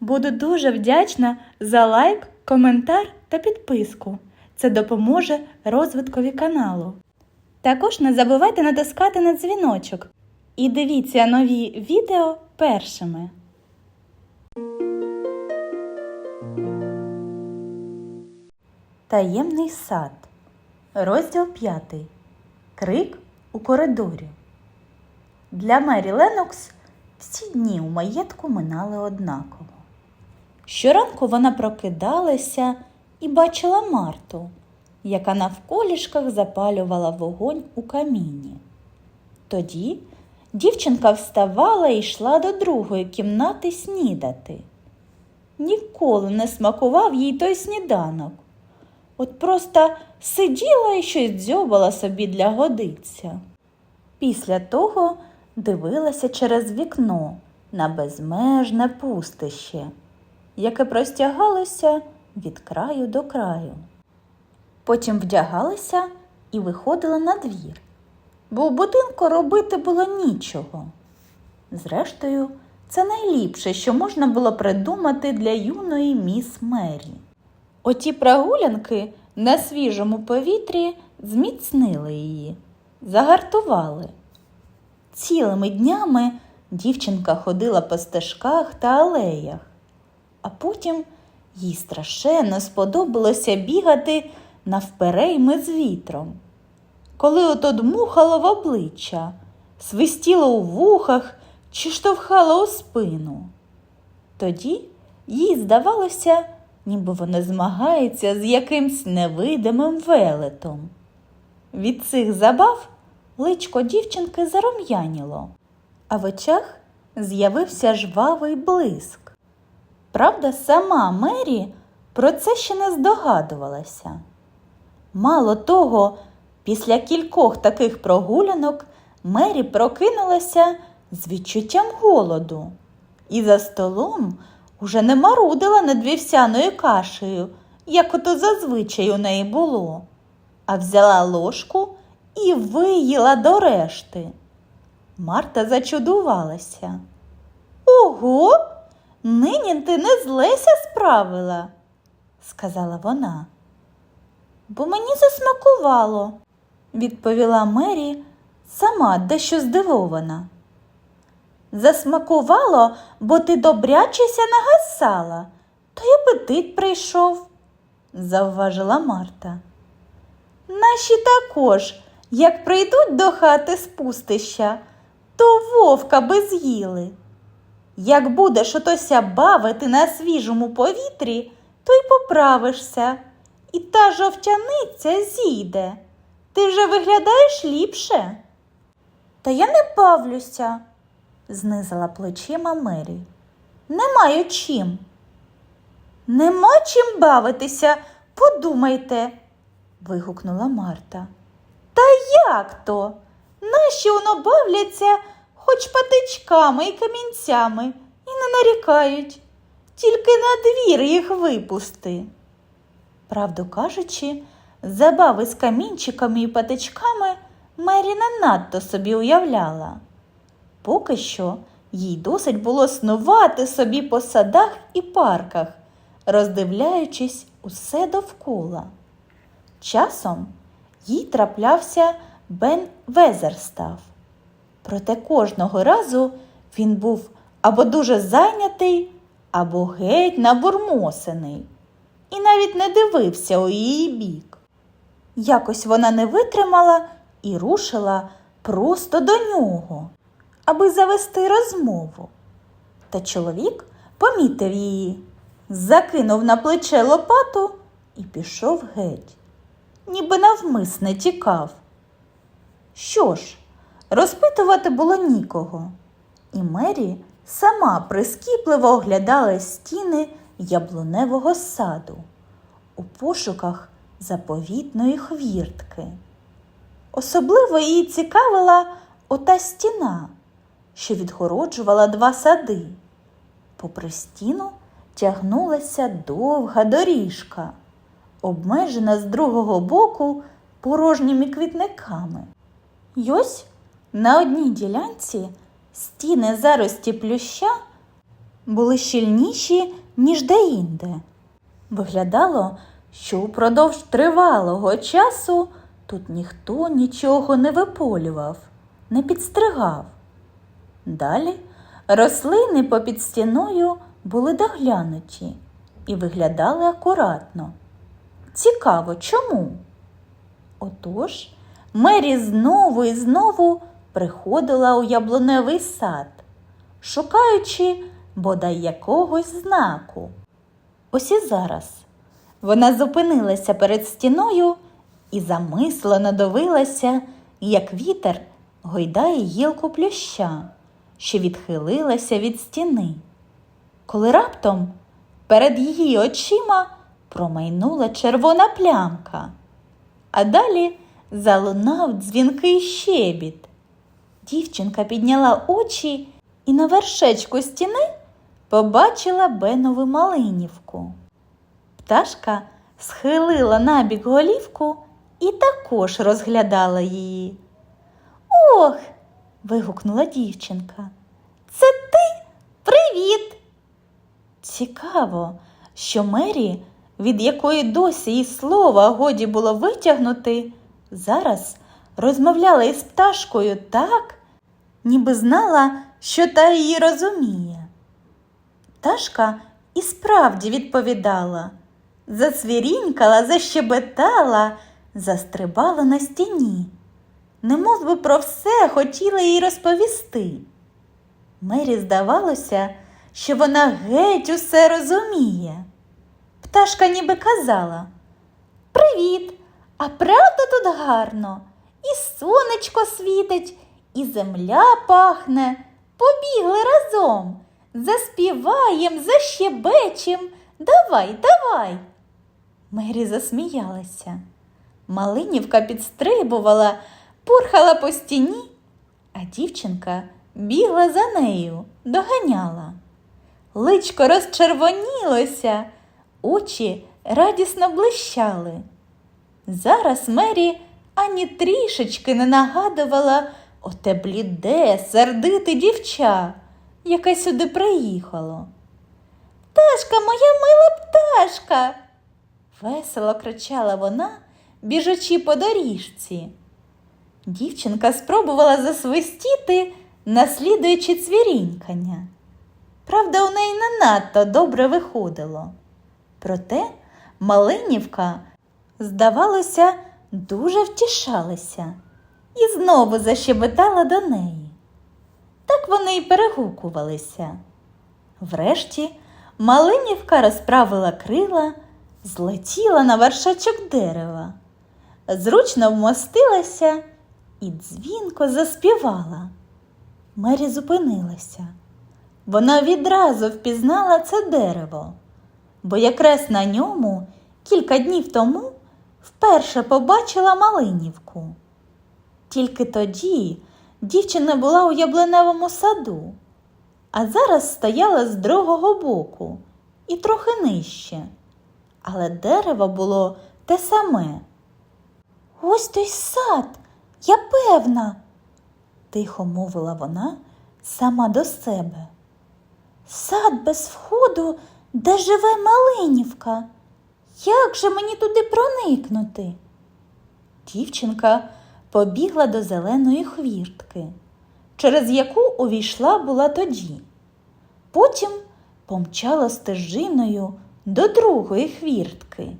Буду дуже вдячна за лайк, коментар та підписку. Це допоможе розвиткові каналу. Також не забувайте натискати на дзвіночок і дивіться нові відео першими. Таємний сад. Розділ 5. Крик у коридорі. Для Мері Ленокс всі дні у маєтку минали однаково. Щоранку вона прокидалася і бачила Марту, яка навколішках запалювала вогонь у каміні. Тоді дівчинка вставала і йшла до другої кімнати снідати. Ніколи не смакував їй той сніданок. От просто сиділа і щось дзьобала собі для годиця. Після того дивилася через вікно на безмежне пустище, яке простягалося від краю до краю. Потім вдягалася і виходила на двір, бо в будинку робити було нічого. Зрештою, це найліпше, що можна було придумати для юної міс Мері. Оті прогулянки на свіжому повітрі зміцнили її, загартували. Цілими днями дівчинка ходила по стежках та алеях, а потім їй страшенно сподобалося бігати навперейми з вітром. Коли ото дмухало в обличчя, свистіло у вухах чи штовхало у спину. Тоді їй здавалося, ніби вона змагається з якимсь невидимим велетом. Від цих забав личко дівчинки зарум'яніло, а в очах з'явився жвавий блиск. Правда, сама Мері про це ще не здогадувалася. Мало того, після кількох таких прогулянок Мері прокинулася з відчуттям голоду і за столом уже не марудила над вівсяною кашею, як ото зазвичай у неї було, а взяла ложку і виїла до решти. Марта зачудувалася. Ого, нині ти не злеся справила, сказала вона. Бо мені засмакувало, відповіла Мері, сама дещо здивована. Засмакувало, бо ти добрячеся нагасала, то й апетит прийшов, завважила Марта. Наші також, як прийдуть до хати з пустища, то вовка би з'їли. Як будеш отося бавити на свіжому повітрі, то й поправишся, і та жовтяниця зійде. Ти вже виглядаєш ліпше. Та я не бавлюся, знизила плечима Мері. Не маю чим. Нема чим бавитися, подумайте, вигукнула Марта. Та як то? Наші воно бавляться хоч патичками і камінцями і не нарікають. Тільки на двір їх випусти. Правду кажучи, забави з камінчиками і патичками Мері не надто собі уявляла. Поки що їй досить було снувати собі по садах і парках, роздивляючись усе довкола. Часом їй траплявся Бен Везерстав. Проте кожного разу він був або дуже зайнятий, або геть набурмосений, і навіть не дивився у її бік. Якось вона не витримала і рушила просто до нього, аби завести розмову. Та чоловік помітив її, закинув на плече лопату і пішов геть, ніби навмисне тікав. Що ж, розпитувати було нікого, і Мері сама прискіпливо оглядала стіни яблуневого саду у пошуках заповітної хвіртки. Особливо її цікавила ота стіна, що відгороджувала два сади. Попри стіну тягнулася довга доріжка, обмежена з другого боку порожніми квітниками. І ось на одній ділянці стіни зарості плюща були щільніші, ніж деінде. Виглядало, що упродовж тривалого часу тут ніхто нічого не виполював, не підстригав. Далі рослини попід стіною були доглянуті і виглядали акуратно. Цікаво, чому? Отож, Мері знову і знову приходила у яблуневий сад, шукаючи бодай якогось знаку. Ось і зараз вона зупинилася перед стіною і замислено дивилася, як вітер гойдає гілку плюща, що відхилилася від стіни. Коли раптом перед її очима промайнула червона плямка, а далі залунав дзвінкий щебіт. Дівчинка підняла очі і на вершечку стіни побачила Бенову малинівку. Пташка схилила набік голівку і також розглядала її. Ох. вигукнула дівчинка. Це ти? Привіт! Цікаво, що Мері, від якої досі і слова годі було витягнути, зараз розмовляла із пташкою так, ніби знала, що та її розуміє. Пташка і справді відповідала, засвірінькала, защебетала, застрибала на стіні, немов би про все хотіла їй розповісти. Мері здавалося, що вона геть усе розуміє. Пташка ніби казала Привіт! А правда тут гарно? І сонечко світить, і земля пахне. Побігли разом. Заспіваєм, защебечем. Давай, давай. Мері засміялася. Малинівка підстрибувала, пурхала по стіні, а дівчинка бігла за нею, доганяла. Личко розчервонілося, очі радісно блищали. Зараз Мері ані трішечки не нагадувала оте бліде, сердите дівча, яке сюди приїхало. Пташка, моя мила пташка. весело кричала вона, біжучи по доріжці. Дівчинка спробувала засвистіти, наслідуючи цвірінькання. Правда, у неї не надто добре виходило. Проте Малинівка, здавалося, дуже втішалася і знову защебетала до неї. Так вони й перегукувалися. Врешті Малинівка розправила крила, злетіла на вершечок дерева, зручно вмостилася і дзвінко заспівала. Мері зупинилася. Вона відразу впізнала це дерево, бо якраз на ньому кілька днів тому вперше побачила Малинівку. Тільки тоді дівчина була у яблуневому саду, а зараз стояла з другого боку і трохи нижче. Але дерево було те саме. Ось той сад, я певна, тихо мовила вона сама до себе. Сад без входу, де живе Малинівка. Як же мені туди проникнути? Дівчинка побігла до зеленої хвіртки, через яку увійшла була тоді. Потім помчала стежиною до другої хвіртки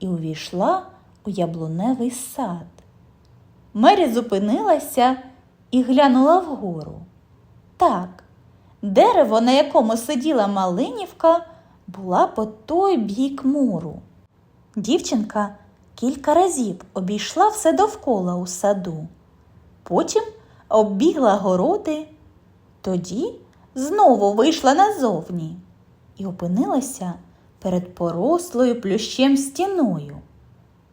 і увійшла у яблуневий сад. Мері зупинилася і глянула вгору. Так, дерево, на якому сиділа Малинівка, була по той бік муру. Дівчинка кілька разів обійшла все довкола у саду, потім оббігла городи, тоді знову вийшла назовні і опинилася перед порослою плющем стіною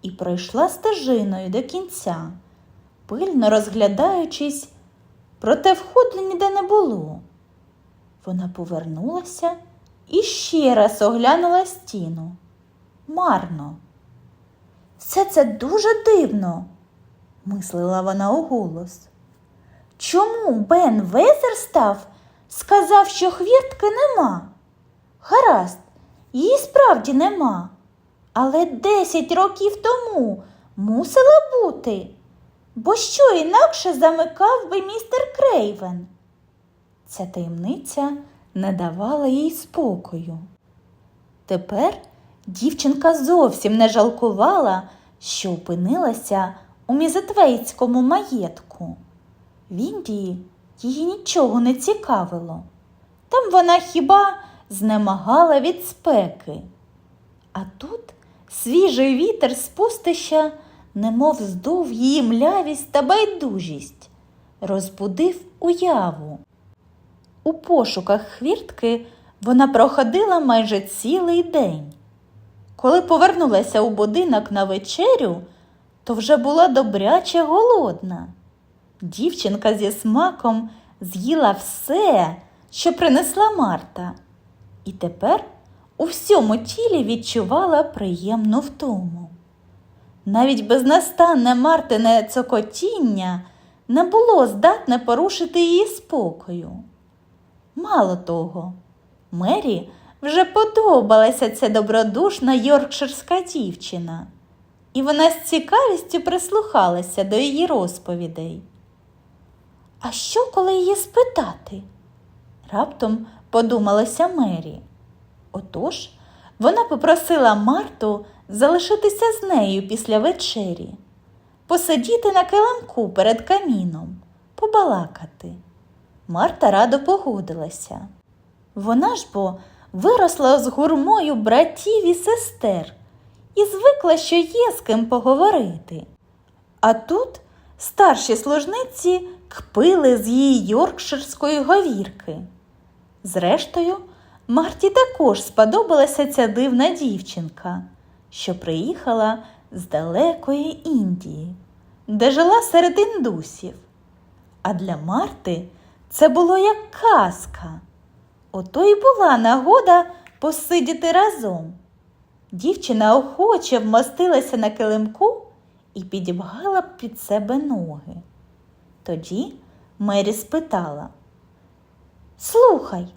і пройшла стежиною до кінця, пильно розглядаючись, проте входу ніде не було. Вона повернулася і ще раз оглянула стіну. Марно. Все це дуже дивно, мислила вона уголос. Чому Бен Везерстав сказав, що хвіртки нема? Гаразд, її справді нема. Але десять років тому мусила бути. Бо що інакше замикав би містер Крейвен? Ця таємниця не давала їй спокою. Тепер дівчинка зовсім не жалкувала, що опинилася у мізетвейському маєтку. В Індії її нічого не цікавило. Там вона хіба знемагала від спеки. А тут свіжий вітер з пустища немов здув її млявість та байдужість, розбудив уяву. У пошуках хвіртки вона проходила майже цілий день. Коли повернулася у будинок на вечерю, то вже була добряче голодна. Дівчинка зі смаком з'їла все, що принесла Марта, і тепер у всьому тілі відчувала приємну втому. Навіть безнастанне Мартине цокотіння не було здатне порушити її спокою. Мало того, Мері вже подобалася ця добродушна йоркширська дівчина, і вона з цікавістю прислухалася до її розповідей. А що, коли її спитати? Раптом подумалася Мері. Отож, вона попросила Марту залишитися з нею після вечері, посидіти на килимку перед каміном, побалакати. Марта радо погодилася. Вона ж бо виросла з гурмою братів і сестер і звикла, що є з ким поговорити. А тут старші служниці кпили з її йоркширської говірки. Зрештою, Марті також сподобалася ця дивна дівчинка, що приїхала з далекої Індії, де жила серед індусів. А для Марти це було як казка. Ото й була нагода посидіти разом. Дівчина охоче вмостилася на килимку і підібгала під себе ноги. Тоді Мері спитала Слухай,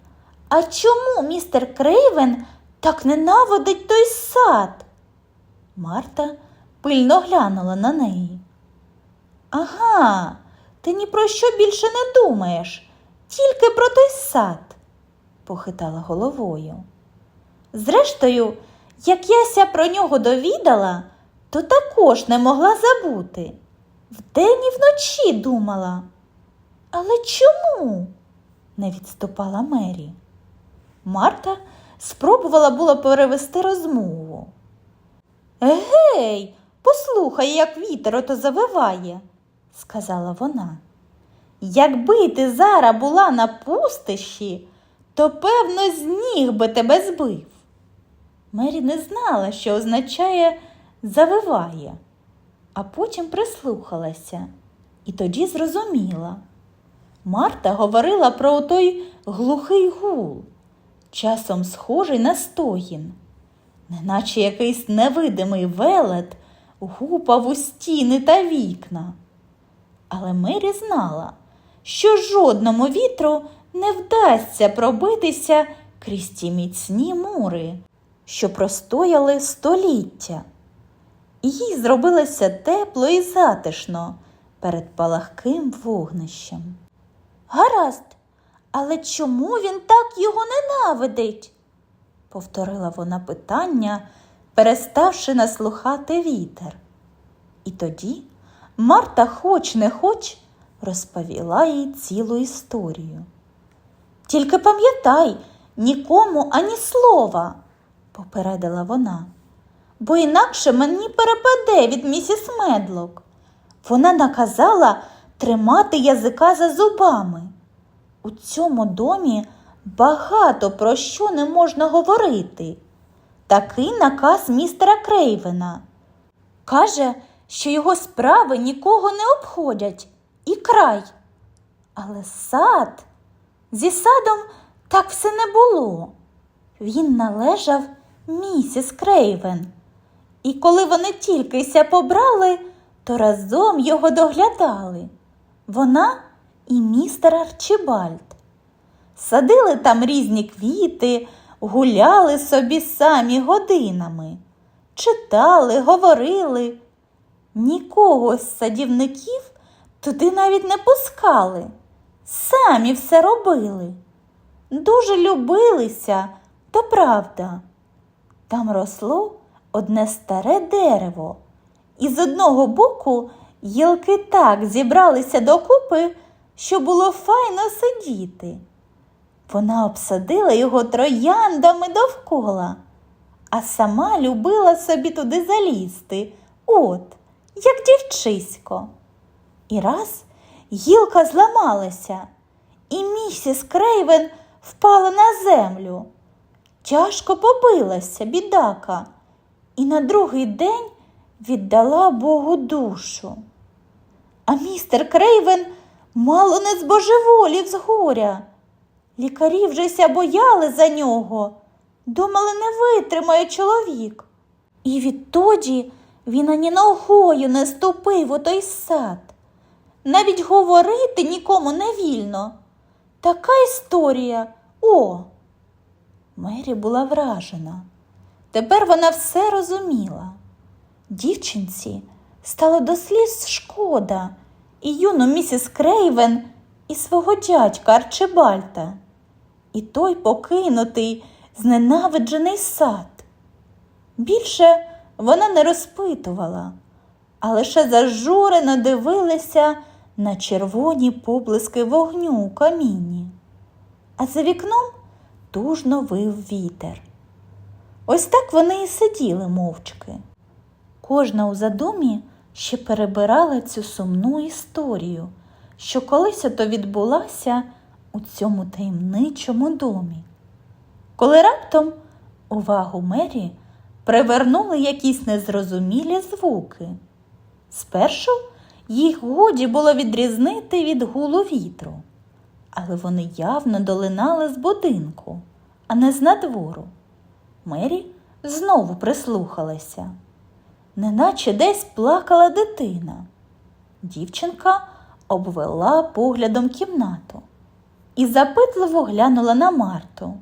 а чому містер Крейвен так ненавидить той сад? Марта пильно глянула на неї. Ага, ти ні про що більше не думаєш, тільки про той сад, похитала головою. Зрештою, як яся про нього довідала, то також не могла забути. Вдень і вночі думала. Але чому? не відступала Мері. Марта спробувала було перевести розмову. Гей, послухай, як вітер ото завиває, сказала вона. Якби ти зараз була на пустищі, то певно з ніг би тебе збив. Мері не знала, що означає завиває, а потім прислухалася і тоді зрозуміла. Марта говорила про той глухий гул, часом схожий на стогін, неначе якийсь невидимий велет гупав у стіни та вікна. Але Мері знала, що жодному вітру не вдасться пробитися крізь ті міцні мури, що простояли століття. Їй зробилося тепло і затишно перед палахким вогнищем. Гаразд, але чому він так його ненавидить? повторила вона питання, переставши наслухати вітер. І тоді Марта, хоч не хоч, розповіла їй цілу історію. Тільки пам'ятай, нікому ані слова, попередила вона, бо інакше мені перепаде від місіс Медлок. Вона наказала тримати язика за зубами. У цьому домі багато про що не можна говорити. Такий наказ містера Крейвена. Каже, що його справи нікого не обходять і край. Але сад зі садом так все не було. Він належав місіс Крейвен. І коли вони тільки ся побрали, то разом його доглядали. Вона і містер Арчибальд. Садили там різні квіти, гуляли собі самі годинами, читали, говорили. Нікого з садівників туди навіть не пускали, самі все робили. Дуже любилися, та правда. Там росло одне старе дерево, і з одного боку гілки так зібралися докупи, що було файно сидіти. Вона обсадила його трояндами довкола, а сама любила собі туди залізти, от, як дівчисько. І раз гілка зламалася, і місіс Крейвен впала на землю. Тяжко побилася, бідака, і на другий день віддала Богу душу. А містер Крейвен мало не збожеволів з горя. Лікарі вже ся бояли за нього, думали, не витримає чоловік. І відтоді він ані ногою не ступив у той сад. Навіть говорити нікому не вільно. Така історія. О! Мері була вражена. Тепер вона все розуміла. Дівчинці стало до сліз шкода і юну місіс Крейвен, і свого дядька Арчибальта, і той покинутий, зненавиджений сад. Більше вона не розпитувала, а лише зажурено дивилася на червоні поблиски вогню у камінні. А за вікном тужно вив вітер. Ось так вони і сиділи мовчки. Кожна у задумі ще перебирала цю сумну історію, що колись ото відбулася у цьому таємничому домі. Коли раптом увагу Мері привернули якісь незрозумілі звуки. Спершу їх годі було відрізнити від гулу вітру, але вони явно долинали з будинку, а не з надвору. Мері знову прислухалася, неначе десь плакала дитина. Дівчинка обвела поглядом кімнату і запитливо глянула на Марту.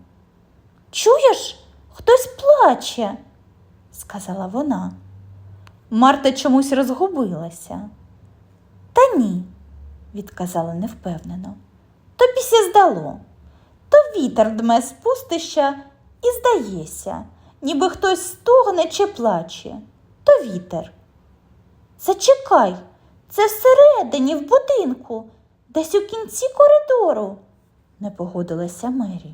Чуєш, хтось плаче, сказала вона. Марта чомусь розгубилася. Та ні, відказала невпевнено. Тобі ся здало. То вітер дме з пустища і здається, ніби хтось стогне чи плаче, то вітер. Зачекай, це всередині в будинку, десь у кінці коридору, не погодилася Мері.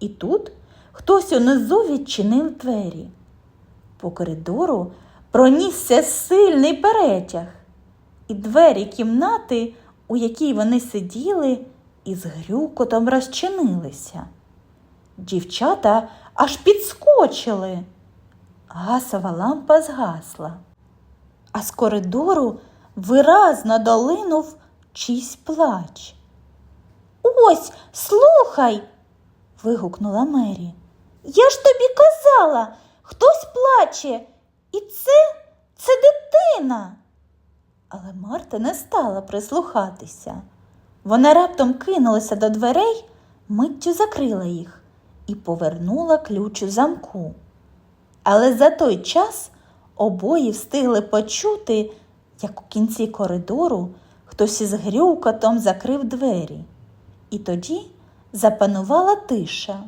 І тут хтось унизу відчинив двері. По коридору пронісся сильний перетяг, і двері кімнати, у якій вони сиділи, із грюкотом розчинилися. Дівчата аж підскочили. Гасова лампа згасла, а з коридору виразно долинув чийсь плач. Ось, слухай, вигукнула Мері. Я ж тобі казала, хтось плаче, і це, це дитина. Але Марта не стала прислухатися. Вона раптом кинулася до дверей, миттю закрила їх і повернула ключ у замку. Але за той час обоє встигли почути, як у кінці коридору хтось із грюкотом закрив двері. І тоді запанувала тиша.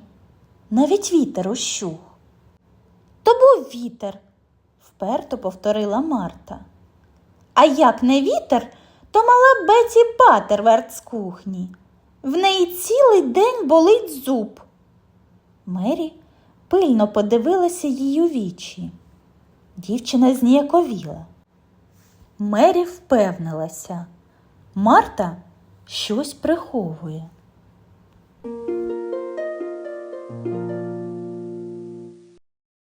Навіть вітер ущух. То був вітер, вперто повторила Марта. А як не вітер, то мала Беті Батерверт з кухні. В неї цілий день болить зуб. Мері пильно подивилася їй у вічі. Дівчина зніяковіла. Мері впевнилася. Марта щось приховує.